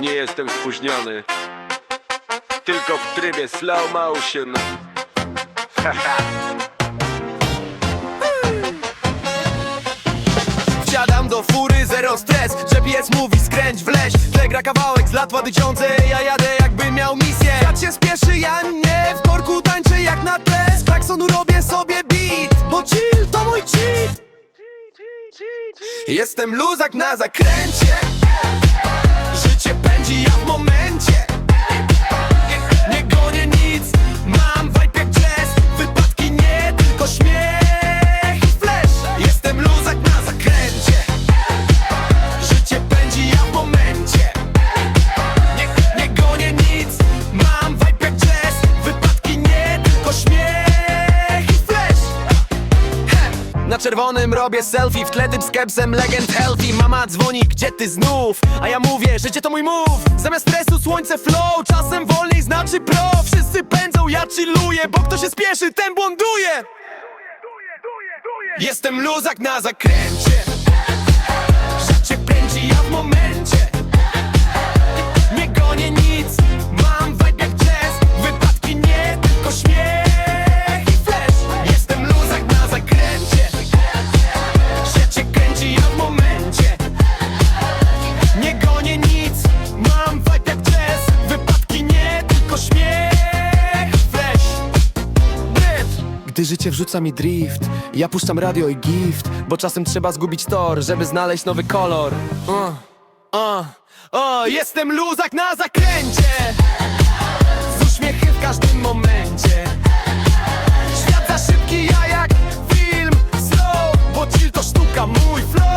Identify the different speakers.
Speaker 1: Nie jestem spóźniony. Tylko w trybie slow motion.
Speaker 2: Wsiadam do fury, zero stres. GPS mówi skręć w leś. Gra kawałek z lat 2000 Ja jadę jakbym miał misję. Jak się spieszy, ja nie. W korku tańczę jak na tle. Z klaksonu robię sobie beat Bo chill to mój cheat. Jestem luzak na zakręcie Pędzi, ja w momencie na czerwonym robię selfie W tle typ z kepsem legend healthy. Mama dzwoni, gdzie ty znów? A ja mówię, życie to mój move. Zamiast stresu słońce flow Czasem wolniej znaczy pro. Wszyscy pędzą, ja chilluję Bo kto się spieszy, ten błąduje. Jestem luzak na zakręcie Gdy życie wrzuca mi drift Ja puszczam radio i gift Bo czasem trzeba zgubić tor, żeby znaleźć nowy kolor. Uh, uh, uh, Jestem luzak na zakręcie. Z uśmiechem w każdym momencie. Świat za szybki, ja jak film slow Bo chill to sztuka, mój flow